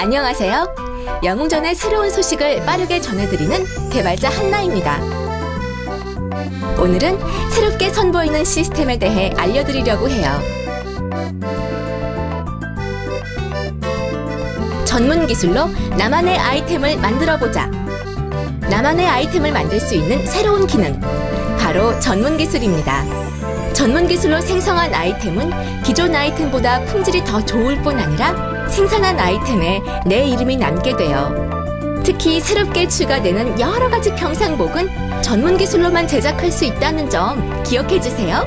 안녕하세요. 영웅전의 새로운 소식을 빠르게 전해드리는 개발자 한나입니다. 오늘은 새롭게 선보이는 시스템에 대해 알려드리려고 해요. 전문 기술로 나만의 아이템을 만들어 보자. 나만의 아이템을 만들 수 있는 새로운 기능. 바로 전문 기술입니다. 전문 기술로 생성한 아이템은 기존 아이템보다 품질이 더 좋을 뿐 아니라 생산한 아이템에 내 이름이 남게 돼요. 특히 새롭게 추가되는 여러 가지 평상복은 전문 기술로만 제작할 수 있다는 점 기억해 주세요.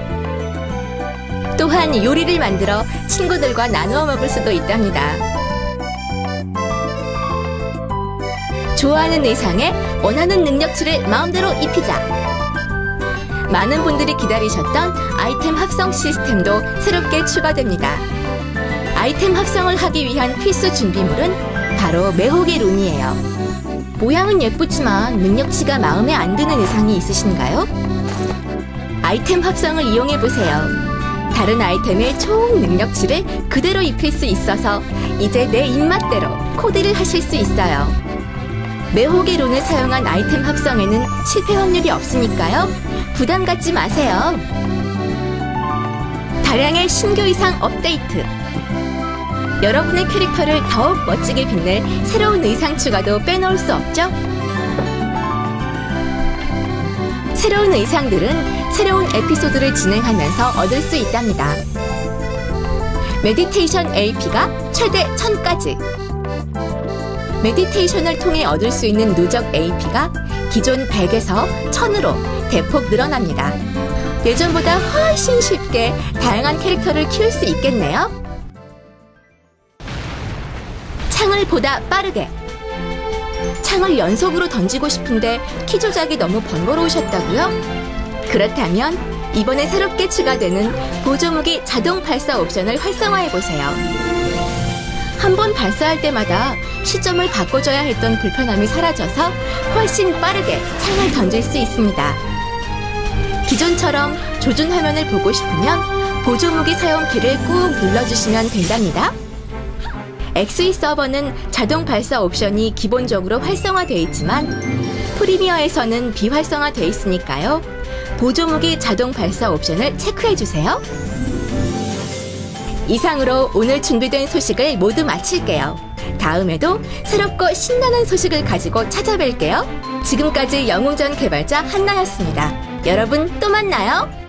또한 요리를 만들어 친구들과 나누어 먹을 수도 있답니다. 좋아하는 의상에 원하는 능력치를 마음대로 입히자. 많은 분들이 기다리셨던 아이템 합성 시스템도 새롭게 추가됩니다. 아이템 합성을 하기 위한 필수 준비물은 바로 매혹의 룬이에요. 모양은 예쁘지만 능력치가 마음에 안 드는 의상이 있으신가요? 아이템 합성을 이용해 보세요. 다른 아이템의 총 능력치를 그대로 입힐 수 있어서 이제 내 입맛대로 코디를 하실 수 있어요. 매혹의 룬을 사용한 아이템 합성에는 실패 확률이 없으니까요. 부담 갖지 마세요. 다량의 신규 의상 업데이트. 여러분의 캐릭터를 더욱 멋지게 빛낼 새로운 의상 추가도 빼놓을 수 없죠? 새로운 의상들은 새로운 에피소드를 진행하면서 얻을 수 있답니다. 메디테이션 AP가 최대 1000까지. 메디테이션을 통해 얻을 수 있는 누적 AP가 기존 100에서 1000으로 대폭 늘어납니다. 예전보다 훨씬 쉽게 다양한 캐릭터를 키울 수 있겠네요. 창을 보다 빠르게. 창을 연속으로 던지고 싶은데 키 조작이 너무 번거로우셨다고요? 그렇다면 이번에 새롭게 추가되는 보조무기 자동 발사 옵션을 활성화해 보세요. 한 번 발사할 때마다 시점을 바꿔줘야 했던 불편함이 사라져서 훨씬 빠르게 창을 던질 수 있습니다. 기존처럼 조준 화면을 보고 싶으면 보조무기 사용키를 꾹 눌러주시면 된답니다. XE 서버는 자동 발사 옵션이 기본적으로 활성화되어 있지만 프리미어에서는 비활성화되어 있으니까요. 보조무기 자동 발사 옵션을 체크해 주세요. 이상으로 오늘 준비된 소식을 모두 마칠게요. 다음에도 새롭고 신나는 소식을 가지고 찾아뵐게요. 지금까지 영웅전 개발자 한나였습니다. 여러분 또 만나요.